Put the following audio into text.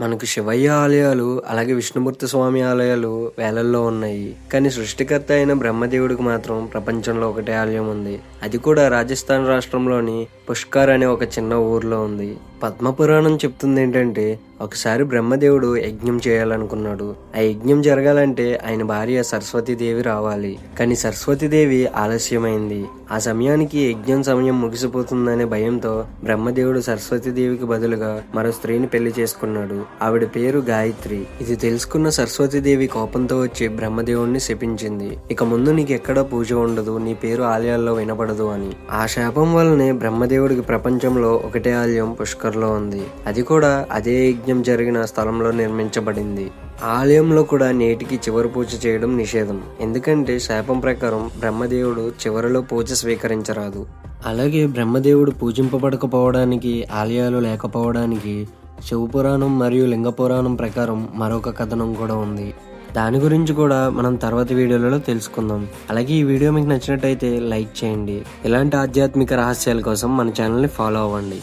మనకు శివయ్య ఆలయాలు అలాగే విష్ణుమూర్తి స్వామి ఆలయాలు వేలల్లో ఉన్నాయి. కానీ సృష్టికర్త అయిన బ్రహ్మదేవుడికి మాత్రం ప్రపంచంలో ఒకటే ఆలయం ఉంది. అది కూడా రాజస్థాన్ రాష్ట్రంలోని పుష్కర్ అనే ఒక చిన్న ఊర్లో ఉంది. పద్మపురాణం చెప్తుంది ఏంటంటే ఒకసారి బ్రహ్మదేవుడు యజ్ఞం చేయాలనుకున్నాడు. ఆ యజ్ఞం జరగాలంటే ఆయన భార్య సరస్వతీదేవి రావాలి. కానీ సరస్వతీదేవి ఆలస్యమైంది. ఆ సమయానికి యజ్ఞం సమయం ముగిసిపోతుందనే భయంతో బ్రహ్మదేవుడు సరస్వతీదేవికి బదులుగా మరో స్త్రీని పెళ్ళి చేసుకున్నాడు. ఆవిడ పేరు గాయత్రి. ఇది తెలుసుకున్న సరస్వతీదేవి కోపంతో వచ్చి బ్రహ్మదేవుడిని శపించింది. ఇక ముందు నీకు ఎక్కడా పూజ ఉండదు నీ పేరు ఆలయాల్లో వినపడదు అని. ఆ శాపం వల్లనే బ్రహ్మదేవుడికి ప్రపంచంలో ఒకటే ఆలయం పుష్కర్లో ఉంది. అది కూడా అదే యజ్ఞం జరిగిన స్థలంలో నిర్మించబడింది. ఆలయంలో కూడా నేటికి చివరి పూజ చేయడం నిషేధం. ఎందుకంటే శాపం ప్రకారం బ్రహ్మదేవుడు చివరిలో పూజ స్వీకరించరాదు. అలాగే బ్రహ్మదేవుడు పూజింపబడకపోవడానికి ఆలయాలు లేకపోవడానికి శివపురాణం మరియు లింగ పురాణం ప్రకారం మరొక కథనం కూడా ఉంది. దాని గురించి కూడా మనం తర్వాత వీడియోలలో తెలుసుకుందాం. అలాగే ఈ వీడియో మీకు నచ్చినట్టయితే లైక్ చేయండి. ఇలాంటి ఆధ్యాత్మిక రహస్యాల కోసం మన ఛానల్ని ఫాలో అవ్వండి.